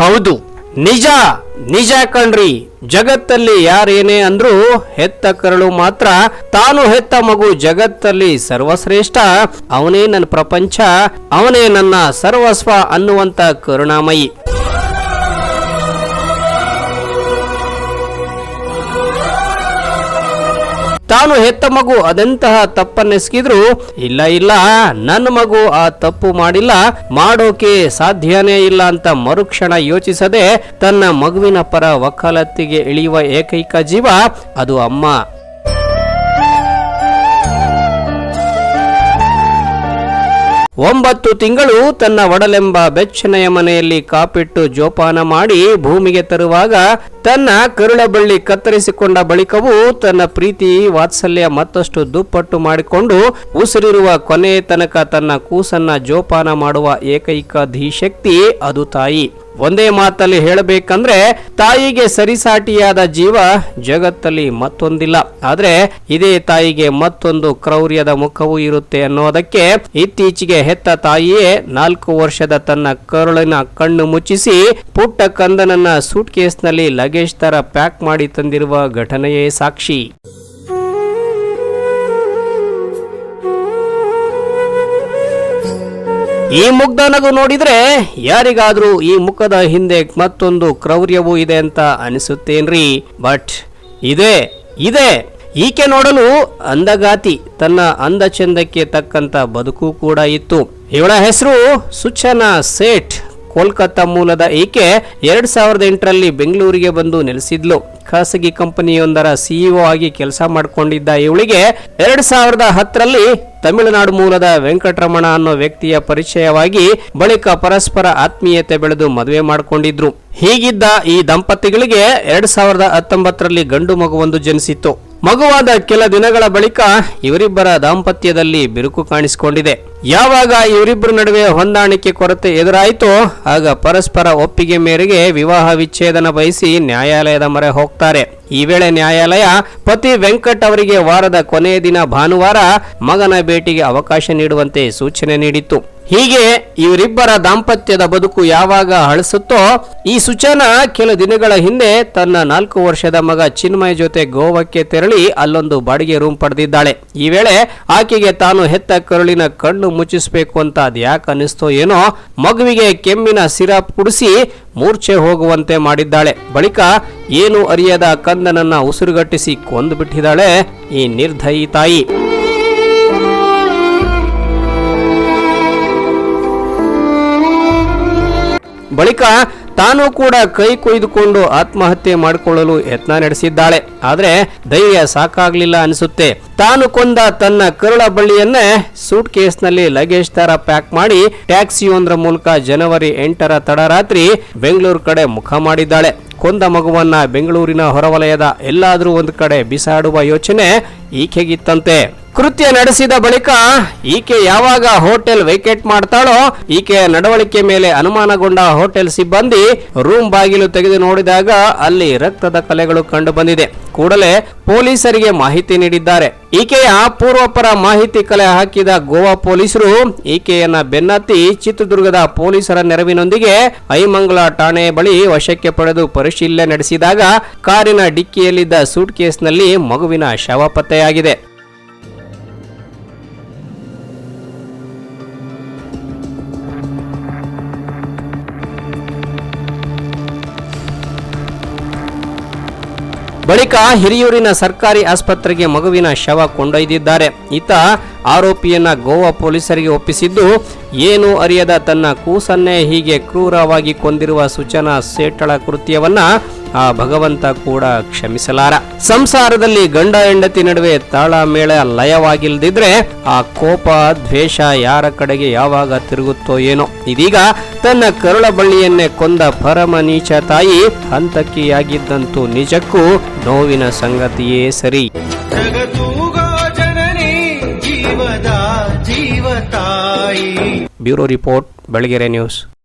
ಹೌದು, ನಿಜ ನಿಜ ಕಣ್ರಿ. ಜಗತ್ತಲ್ಲಿ ಯಾರೇನೇ ಅಂದ್ರು ಹೆತ್ತ ಕರಳು ಮಾತ್ರ ತಾನು ಹೆತ್ತ ಮಗು ಜಗತ್ತಲ್ಲಿ ಸರ್ವಶ್ರೇಷ್ಠ. ಅವನೇ ನನ್ನ ಪ್ರಪಂಚ, ಅವನೇ ನನ್ನ ಸರ್ವಸ್ವ ಅನ್ನುವಂತ ಕರುಣಾಮಯಿ. ತಾನು ಹೆತ್ತ ಮಗು ಅದೆಂತಹ ತಪ್ಪನ್ನೆಸಗಿದ್ರು, ಇಲ್ಲ ಇಲ್ಲ, ನನ್ನ ಮಗು ಆ ತಪ್ಪು ಮಾಡಿಲ್ಲ, ಮಾಡೋಕೆ ಸಾಧ್ಯನೇ ಇಲ್ಲ ಅಂತ ಮರುಕ್ಷಣ ಯೋಚಿಸದೆ ತನ್ನ ಮಗುವಿನ ಪರ ವಕಾಲತ್ತಿಗೆ ಇಳಿಯುವ ಏಕೈಕ ಜೀವ ಅದು ಅಮ್ಮ. ಒಂಬತ್ತು ತಿಂಗಳು ತನ್ನ ಒಡಲೆಂಬ ಬೆಚ್ಚನೆಯ ಮನೆಯಲ್ಲಿ ಕಾಪಿಟ್ಟು ಜೋಪಾನ ಮಾಡಿ ಭೂಮಿಗೆ ತರುವಾಗ ತನ್ನ ಕರುಳ ಬಳ್ಳಿ ಕತ್ತರಿಸಿಕೊಂಡ ಬಳಿಕವೂ ತನ್ನ ಪ್ರೀತಿ ವಾತ್ಸಲ್ಯ ಮತ್ತಷ್ಟು ದುಪ್ಪಟ್ಟು ಮಾಡಿಕೊಂಡು ಉಸಿರಿರುವ ಕೊನೆಯ ತನಕ ತನ್ನ ಕೂಸನ್ನ ಜೋಪಾನ ಮಾಡುವ ಏಕೈಕ ಧೀಶಕ್ತಿ ಅದು ತಾಯಿ. ಒಂದೇ ಮಾತಲ್ಲಿ ಹೇಳಬೇಕಂದ್ರೆ ತಾಯಿಗೆ ಸರಿಸಾಟಿಯಾದ ಜೀವ ಜಗತ್ತಲ್ಲಿ ಮತ್ತೊಂದಿಲ್ಲ. ಆದ್ರೆ ಇದೇ ತಾಯಿಗೆ ಮತ್ತೊಂದು ಕ್ರೌರ್ಯದ ಮುಖವೂ ಇರುತ್ತೆ ಅನ್ನೋದಕ್ಕೆ ಇತ್ತೀಚೆಗೆ ಹೆತ್ತ ತಾಯಿಯೇ ನಾಲ್ಕು ವರ್ಷದ ತನ್ನ ಕರುಳಿನ ಕಣ್ಣು ಮುಚ್ಚಿಸಿ ಪುಟ್ಟ ಕಂದನನ್ನ ಸೂಟ್ ಕೇಸ್ನಲ್ಲಿ ಲಗೇಜ್ ತರ ಪ್ಯಾಕ್ ಮಾಡಿ ತಂದಿರುವ ಘಟನೆಯೇ ಸಾಕ್ಷಿ. ಈ ಮುಗ್ಧ ನಗು ನೋಡಿದ್ರೆ ಯಾರಿಗಾದ್ರೂ ಈ ಮುಖದ ಹಿಂದೆ ಮತ್ತೊಂದು ಕ್ರೌರ್ಯವೂ ಇದೆ ಅಂತ ಅನಿಸುತ್ತೇನ್ರಿ? ಬಟ್ ಇದೆ ಇದೆ. ಈಕೆ ನೋಡಲು ಅಂದಗಾತಿ ತನ್ನ ಅಂದ ಚಂದಕ್ಕೆ ತಕ್ಕಂತ ಬದುಕು ಕೂಡ ಇತ್ತು. ಇವಳ ಹೆಸರು ಸುಚನಾ ಸೇಠ್ ಕೋಲ್ಕತ್ತಾ ಮೂಲದ ಈಕೆ ಎರಡ್ ಸಾವಿರದ ಎಂಟರಲ್ಲಿ ಬೆಂಗಳೂರಿಗೆ ಬಂದು ನೆಲೆಸಿದ್ಲು. ಖಾಸಗಿ ಕಂಪನಿಯೊಂದರ ಸಿಇಒ ಆಗಿ ಕೆಲಸ ಮಾಡಿಕೊಂಡಿದ್ದ ಇವಳಿಗೆ ಎರಡ್ ಸಾವಿರದ ಹತ್ತರಲ್ಲಿ ತಮಿಳುನಾಡು ಮೂಲದ ವೆಂಕಟರಮಣ ಅನ್ನೋ ವ್ಯಕ್ತಿಯ ಪರಿಚಯವಾಗಿ ಬಳಿಕ ಪರಸ್ಪರ ಆತ್ಮೀಯತೆ ಬೆಳೆದು ಮದುವೆ ಮಾಡಿಕೊಂಡಿದ್ರು. ಹೀಗಿದ್ದ ಈ ದಂಪತಿಗಳಿಗೆ ಎರಡ್ ಸಾವಿರದ ಹತ್ತೊಂಬತ್ತರಲ್ಲಿ ಗಂಡು ಮಗುವೊಂದು ಜನಿಸಿತ್ತು. ಮಗುವಾದ ಕೆಲ ದಿನಗಳ ಬಳಿಕ ಇವರಿಬ್ಬರ ದಾಂಪತ್ಯದಲ್ಲಿ ಬಿರುಕು ಕಾಣಿಸಿಕೊಂಡಿದೆ. ಯಾವಾಗ ಇವರಿಬ್ಬರ ನಡುವೆ ಹೊಂದಾಣಿಕೆ ಕೊರತೆ ಎದುರಾಯಿತೋ, ಆಗ ಪರಸ್ಪರ ಒಪ್ಪಿಗೆ ಮೇರೆಗೆ ವಿವಾಹ ವಿಚ್ಛೇದನ ಬಯಸಿ ನ್ಯಾಯಾಲಯದ ಮೊರೆ ಹೋಗ್ತಾರೆ. ಈ ವೇಳೆ ನ್ಯಾಯಾಲಯ ಪತಿ ವೆಂಕಟ್ ಅವರಿಗೆ ವಾರದ ಕೊನೆಯ ದಿನ ಭಾನುವಾರ ಮಗನ ಭೇಟಿಗೆ ಅವಕಾಶ ನೀಡುವಂತೆ ಸೂಚನೆ ನೀಡಿತ್ತು. ಹೀಗೆ ಇವರಿಬ್ಬರ ದಾಂಪತ್ಯದ ಬದುಕು ಯಾವಾಗ ಹಳಸುತ್ತೋ ಈ ಸುಚನ ಕೆಲ ದಿನಗಳ ಹಿಂದೆ ತನ್ನ ನಾಲ್ಕು ವರ್ಷದ ಮಗ ಚಿನ್ಮಯ ಜೊತೆ ಗೋವಾಕ್ಕೆ ತೆರಳಿ ಅಲ್ಲೊಂದು ಬಾಡಿಗೆ ರೂಮ್ ಪಡೆದಿದ್ದಾಳೆ. ಈ ವೇಳೆ ಆಕೆಗೆ ತಾನು ಹೆತ್ತ ಕರುಳಿನ ಕಣ್ಣು ಮುಚ್ಚಿಸಬೇಕು ಅಂತ ಅದ್ಯಾಕೆ ಅನಿಸ್ತೋ ಏನೋ ಮಗುವಿಗೆ ಕೆಮ್ಮಿನ ಸಿರಪ್ ಕುಡಿಸಿ ಮೂರ್ಛೆ ಹೋಗುವಂತೆ ಮಾಡಿದ್ದಾಳೆ. ಬಳಿಕ ಏನು ಅರಿಯದ ಕಂದನನ್ನ ಉಸಿರುಗಟ್ಟಿಸಿ ಕೊಂದು ಬಿಟ್ಟಿದ್ದಾಳೆ ಈ ನಿರ್ಧಯಿ ತಾಯಿ. ಬಳಿಕ ತಾನು ಕೂಡ ಕೈ ಕೊಯ್ದುಕೊಂಡು ಆತ್ಮಹತ್ಯೆ ಮಾಡಿಕೊಳ್ಳಲು ಯತ್ನ ನಡೆಸಿದ್ದಾಳೆ. ಆದರೆ ಧೈರ್ಯ ಸಾಕಾಗ್ಲಿಲ್ಲ ಅನಿಸುತ್ತೆ. ತಾನು ಕೊಂದ ತನ್ನ ಕರುಳ ಬಳ್ಳಿಯನ್ನೇ ಸೂಟ್ ಕೇಸ್ನಲ್ಲಿ ಲಗೇಜ್ ತರ ಪ್ಯಾಕ್ ಮಾಡಿ ಟ್ಯಾಕ್ಸಿಯೊಂದರ ಮೂಲಕ ಜನವರಿ ಎಂಟರ ತಡರಾತ್ರಿ ಬೆಂಗಳೂರು ಕಡೆ ಮುಖ ಮಾಡಿದ್ದಾಳೆ. ಕೊಂದ ಮಗುವನ್ನ ಬೆಂಗಳೂರಿನ ಹೊರವಲಯದ ಎಲ್ಲಾದ್ರೂ ಒಂದು ಕಡೆ ಬಿಸಾಡುವ ಯೋಚನೆ ಈಕೆಗಿತ್ತಂತೆ. ಕೃತ್ಯ ನಡೆಸಿದ ಬಳಿಕ ಈಕೆ ಯಾವಾಗ ಹೋಟೆಲ್ ವೇಕೆಟ್ ಮಾಡ್ತಾಳೋ, ಈಕೆಯ ನಡವಳಿಕೆ ಮೇಲೆ ಅನುಮಾನಗೊಂಡ ಹೋಟೆಲ್ ಸಿಬ್ಬಂದಿ ರೂಮ್ ಬಾಗಿಲು ತೆಗೆದು ನೋಡಿದಾಗ ಅಲ್ಲಿ ರಕ್ತದ ಕಲೆಗಳು ಕಂಡು ಬಂದಿದೆ. ಕೂಡಲೇ ಪೊಲೀಸರಿಗೆ ಮಾಹಿತಿ ನೀಡಿದ್ದಾರೆ. ಈಕೆಯ ಪೂರ್ವಪರ ಮಾಹಿತಿ ಕಲೆ ಹಾಕಿದ ಗೋವಾ ಪೊಲೀಸರು ಈಕೆಯನ್ನ ಬೆನ್ನತ್ತಿ ಚಿತ್ರದುರ್ಗದ ಪೊಲೀಸರ ನೆರವಿನೊಂದಿಗೆ ಐಮಂಗಲ ಠಾಣೆ ಬಳಿ ವಶಕ್ಕೆ ಪಡೆದು ಪರಿಶೀಲನೆ ನಡೆಸಿದಾಗ ಕಾರಿನ ಡಿಕ್ಕಿಯಲ್ಲಿದ್ದ ಸೂಟ್ ಕೇಸ್ನಲ್ಲಿ ಮಗುವಿನ ಶವ ಪತ್ತೆಯಾಗಿದೆ. ಬಳಿಕ ಹಿರಿಯೂರಿನ ಸರ್ಕಾರಿ ಆಸ್ಪತ್ರೆಗೆ ಮಗುವಿನ ಶವ ಕೊಂಡೊಯ್ದಿದ್ದಾರೆ. ಈತ ಆರೋಪಿಯನ್ನ ಗೋವಾ ಪೊಲೀಸರಿಗೆ ಒಪ್ಪಿಸಿದ್ದು, ಏನು ಅರಿಯದ ತನ್ನ ಕೂಸನ್ನೇ ಹೀಗೆ ಕ್ರೂರವಾಗಿ ಕೊಂದಿರುವ ಸೂಚನಾ ಸೇಟಳ ಕೃತ್ಯವನ್ನ ಆ ಭಗವಂತ ಕೂಡ ಕ್ಷಮಿಸಲಾರ. ಸಂಸಾರದಲ್ಲಿ ಗಂಡ ಹೆಂಡತಿ ನಡುವೆ ತಾಳ ಮೇಳ ಲಯವಾಗಿಲ್ದಿದ್ರೆ ಆ ಕೋಪ ದ್ವೇಷ ಯಾರ ಕಡೆಗೆ ಯಾವಾಗ ತಿರುಗುತ್ತೋ ಏನೋ. ಇದೀಗ ತನ್ನ ಕರುಳ ಬಳ್ಳಿಯನ್ನೇ ಕೊಂದ ಪರಮ ನೀಚ ತಾಯಿ ಹಂತಕಿಯಾಗಿದ್ದಂತೂ ನಿಜಕ್ಕೂ ನೋವಿನ ಸಂಗತಿಯೇ ಸರಿ. Bureau report Belagere news.